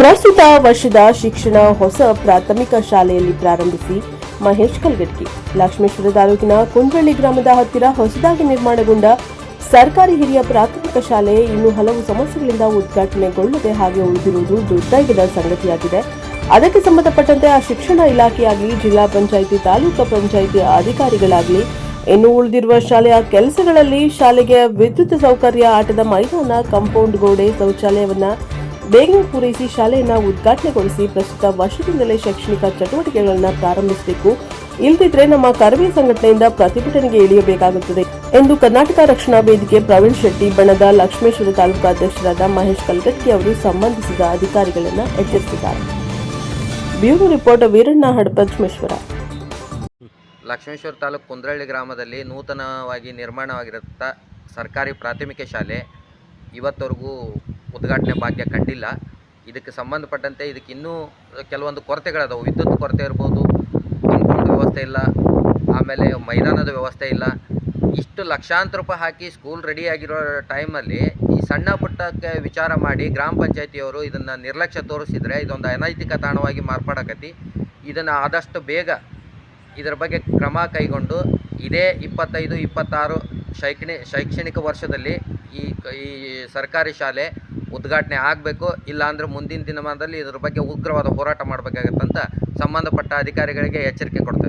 ಪ್ರಸ್ತುತ ವರ್ಷದ ಶಿಕ್ಷಣ ಹೊಸ ಪ್ರಾಥಮಿಕ ಶಾಲೆಯಲ್ಲಿ ಪ್ರಾರಂಭಿಸಿ ಮಹೇಶ್ ಕಲ್ಗಟ್ಟಿ. ಲಕ್ಷ್ಮೇಶ್ವರ ತಾಲೂಕಿನ ಕುಂಡ್ರಳ್ಳಿ ಗ್ರಾಮದ ಹತ್ತಿರ ಹೊಸದಾಗಿ ನಿರ್ಮಾಣಗೊಂಡ ಸರ್ಕಾರಿ ಹಿರಿಯ ಪ್ರಾಥಮಿಕ ಶಾಲೆ ಇನ್ನು ಹಲವು ಸಮಸ್ಯೆಗಳಿಂದ ಉದ್ಘಾಟನೆಗೊಳ್ಳದೆ ಹಾಗೆ ಉಳಿದಿರುವುದು ದುರ್ದೈವದ ಸಂಗತಿಯಾಗಿದೆ. ಅದಕ್ಕೆ ಸಂಬಂಧಪಟ್ಟಂತೆ ಆ ಶಿಕ್ಷಣ ಇಲಾಖೆಯಾಗಲಿ ಜಿಲ್ಲಾ ಪಂಚಾಯಿತಿ, ತಾಲೂಕು ಪಂಚಾಯಿತಿ ಅಧಿಕಾರಿಗಳಾಗಲಿ, ಇನ್ನು ಉಳಿದಿರುವ ಶಾಲೆಯ ಕೆಲಸಗಳಲ್ಲಿ ಶಾಲೆಗೆ ವಿದ್ಯುತ್ ಸೌಕರ್ಯ, ಆಟದ ಮೈದಾನ, ಕಾಂಪೌಂಡ್ ಗೋಡೆ ಶೌಚಾಲಯವನ್ನ ಬೇಗನೆ ಪೂರೈಸಿ ಶಾಲೆಯನ್ನು ಉದ್ಘಾಟನೆಗೊಳಿಸಿ ಪ್ರಸ್ತುತ ವರ್ಷದಿಂದಲೇ ಶೈಕ್ಷಣಿಕ ಚಟುವಟಿಕೆಗಳನ್ನು ಪ್ರಾರಂಭಿಸಬೇಕು. ಇಲ್ಲದಿದ್ರೆ ನಮ್ಮ ಕರವೇ ಸಂಘಟನೆಯಿಂದ ಪ್ರತಿಭಟನೆಗೆ ಇಳಿಯಬೇಕಾಗುತ್ತದೆ ಎಂದು ಕರ್ನಾಟಕ ರಕ್ಷಣಾ ವೇದಿಕೆ ಪ್ರವೀಣ್ ಶೆಟ್ಟಿ, ಬಣದ ಲಕ್ಷ್ಮೇಶ್ವರ ತಾಲೂಕು ಅಧ್ಯಕ್ಷರಾದ ಮಹೇಶ್ ಕಲ್ಗಟ್ಟಿ ಅವರು ಸಂಬಂಧಿಸಿದ ಅಧಿಕಾರಿಗಳನ್ನು ಎಚ್ಚರಿಸಿದ್ದಾರೆ. ಬ್ಯೂರೋ ರಿಪೋರ್ಟ್, ವೀರಣ್ಣ ಹಡಪಜ್ಮೇಶ್ವರ ಲಕ್ಷ್ಮೇಶ್ವರ ತಾಲೂಕು ಕುಂದ್ರಳ್ಳಿ ಗ್ರಾಮದಲ್ಲಿ ನೂತನವಾಗಿ ನಿರ್ಮಾಣವಾಗಿರುತ್ತ ಸರ್ಕಾರಿ ಪ್ರಾಥಮಿಕ ಶಾಲೆ ಇವತ್ತವರೆಗೂ ಉದ್ಘಾಟನೆ ಭಾಗ್ಯ ಕಂಡಿಲ್ಲ. ಇದಕ್ಕೆ ಸಂಬಂಧಪಟ್ಟಂತೆ ಇದಕ್ಕೆ ಇನ್ನೂ ಕೆಲವೊಂದು ಕೊರತೆಗಳದಾವು ವಿದ್ಯುತ್ ಕೊರತೆ ಇರ್ಬೋದು ಕಾಂಪೌಂಡ್ ವ್ಯವಸ್ಥೆ ಇಲ್ಲ, ಆಮೇಲೆ ಮೈದಾನದ ವ್ಯವಸ್ಥೆ ಇಲ್ಲ. ಇಷ್ಟು ಲಕ್ಷಾಂತರ ರೂಪಾಯಿ ಹಾಕಿ ಸ್ಕೂಲ್ ರೆಡಿಯಾಗಿರೋ ಟೈಮಲ್ಲಿ ಈ ಸಣ್ಣ ಪುಟ್ಟಕ್ಕೆ ವಿಚಾರ ಮಾಡಿ ಗ್ರಾಮ ಪಂಚಾಯತಿಯವರು ಇದನ್ನು ನಿರ್ಲಕ್ಷ್ಯ ತೋರಿಸಿದರೆ ಇದೊಂದು ಅನೈತಿಕ ತಾಣವಾಗಿ ಮಾರ್ಪಾಡಕತಿ. ಇದನ್ನು ಆದಷ್ಟು ಬೇಗ ಇದರ ಬಗ್ಗೆ ಕ್ರಮ ಕೈಗೊಂಡು ಇದೇ ಇಪ್ಪತ್ತೈದು, ಇಪ್ಪತ್ತಾರು ಶೈಕ್ಷಣಿ, ಶೈಕ್ಷಣಿಕ ವರ್ಷದಲ್ಲಿ ಈ ಈ ಸರ್ಕಾರಿ ಶಾಲೆ ಉದ್ಘಾಟನೆ ಆಗಬೇಕು ಇಲ್ಲಾಂದರೆ ಮುಂದಿನ ದಿನಮಾನದಲ್ಲಿ ಇದರ ಬಗ್ಗೆ ಉಗ್ರವಾದ ಹೋರಾಟ ಮಾಡಬೇಕಾಗತ್ತಂತ ಸಂಬಂಧಪಟ್ಟ ಅಧಿಕಾರಿಗಳಿಗೆ ಎಚ್ಚರಿಕೆ ಕೊಡ್ತಾ